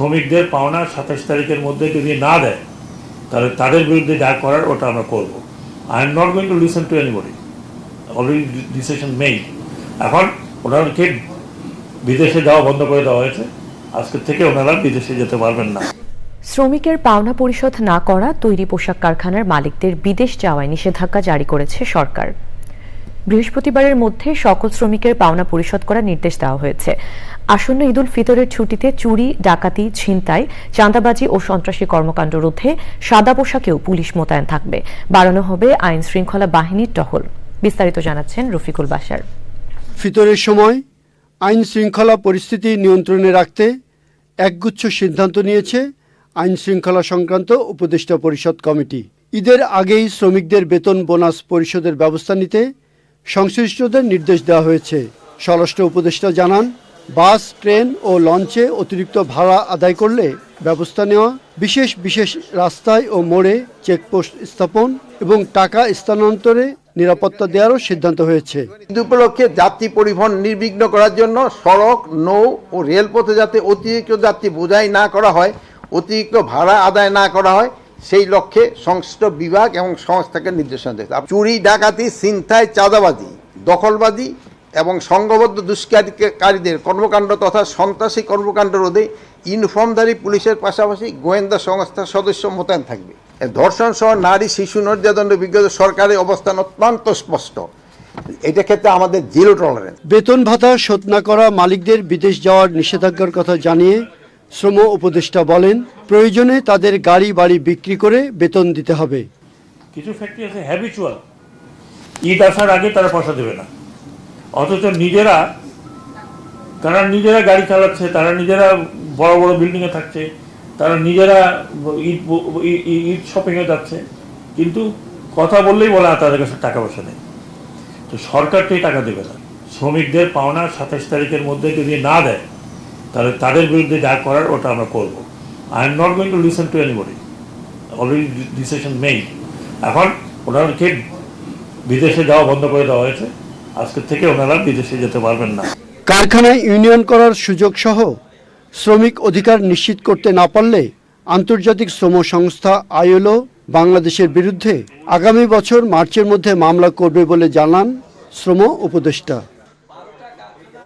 শ্রমিকদের পাওনা সাতাশ তারিখের মধ্যে যদি না দেয়, তাহলে তাদের বিরুদ্ধে যা করার ওটা আমরা করব। I am not going to listen to anybody already decision made এখন ওনাদেরকে বিদেশে যাওয়া বন্ধ করে দেওয়া হয়েছে। আজকে থেকে ওনারা বিদেশে যেতে পারবেন না। শ্রমিকের পাওনা পরিশোধ না করা তৈরি পোশাক কারখানার মালিকদের বিদেশ যাওয়ায় নিষেধাজ্ঞা জারি করেছে সরকার। বৃহস্পতিবারের মধ্যে সকল শ্রমিকের পাওনা পরিশোধ করার নির্দেশ দেওয়া হয়েছে। আসন্ন ঈদুল ফিতরের ছুটিতে চুরি, ডাকাতি, ছিনতাই, চাঁদাবাজি ও সন্ত্রাসী কর্মকাণ্ড রোধে সাদা পোশাকেও পুলিশ মোতায়েন থাকবে। বাড়ানো হবে আইন শৃঙ্খলা বাহিনীর টহল। বিস্তারিত জানাচ্ছেন রফিকুল বাসার ফিতরের সময় আইন শৃঙ্খলা পরিস্থিতি নিয়ন্ত্রণে রাখতে একগুচ্ছ সিদ্ধান্ত নিয়েছে আইন শৃঙ্খলা সংক্রান্ত উপদেষ্টা পরিষদ কমিটি। ঈদের আগেই শ্রমিকদের বেতন বোনাস পরিশোধের ব্যবস্থা নিতে সংশ্লিষ্টদের নির্দেশ দেওয়া হয়েছে। স্বরাষ্ট্র উপদেষ্টা জানান, বাস, ট্রেন ও লঞ্চে অতিরিক্ত ভাড়া আদায় করলে ব্যবস্থা নেওয়া, বিশেষ বিশেষ রাস্তায় ও মোড়ে চেকপোস্ট স্থাপন এবং টাকা স্থানান্তরে নিরাপত্তা দেওয়ারও সিদ্ধান্ত হয়েছে। উপলক্ষে যাত্রী পরিবহন নির্বিঘ্ন করার জন্য সড়ক, নৌ ও রেলপথে যাতে অতিরিক্ত যাত্রী বোঝাই না করা হয়, অতিরিক্ত ভাড়া আদায় না করা হয় সেই লক্ষ্যে সংশ্লিষ্ট বিভাগ এবং সংস্থাকে নির্দেশনা দিয়েছে। চুরি, ডাকাতি, ছিনতাই, চাঁদাবাজি, দখলবাজি এবং সংঘবদ্ধ দুষ্কারীকারীদের কর্মকাণ্ড তথা সন্ত্রাসী কর্মকাণ্ড রোধে ইউনিফর্মধারী পুলিশের পাশাপাশি গোয়েন্দা সংস্থার সদস্য মোতায়েন থাকবে। ধর্ষণ সহ নারী, শিশু, নির্যাতনের বিগত সরকারের অবস্থান অত্যন্ত স্পষ্ট। এটা ক্ষেত্রে আমাদের জিরো টলারেন্স বেতন ভাতা শোধ না করা মালিকদের বিদেশ যাওয়ার নিষেধাজ্ঞার কথা জানিয়ে শ্রম উপদেষ্টা বলেন, প্রয়োজনে তাদের গাড়ি বাড়ি বিক্রি করে বেতন দিতে হবে। কিছু ফ্যাক্টরি আছে হ্যাবিচুয়াল ঈদ আসার আগে তারা পয়সা দেবে না। অথচ নিজেরা, তারা নিজেরা গাড়ি চালাচ্ছে, তারা নিজেরা বড় বড় বিল্ডিংয়ে থাকছে, তারা নিজেরা ঈদ ঈদ- শপিংয়ে যাচ্ছে। কিন্তু কথা বললেই বলে তাদের কাছে টাকা পয়সা নেই। তো সরকার তো টাকা দেবে না। শ্রমিকদের পাওনা সাতাশ তারিখের মধ্যে যদি না দেয় তাহলে তাদের বিরুদ্ধে যা করার ওটা আমরা করব। I am not going to listen to anybody already decision made এখন ওনাদেরকে বিদেশে যাওয়া বন্ধ করে দেওয়া হয়েছে। আজকে থেকে ওনারা বিদেশে যেতে পারবেন না। কারখানায় ইউনিয়ন করার সুযোগ সহ শ্রমিক অধিকার নিশ্চিত করতে না পারলে আন্তর্জাতিক শ্রম সংস্থা আইএলও বাংলাদেশের বিরুদ্ধে আগামী বছর মার্চের মধ্যে মামলা করবে বলে জানান শ্রম উপদেষ্টা।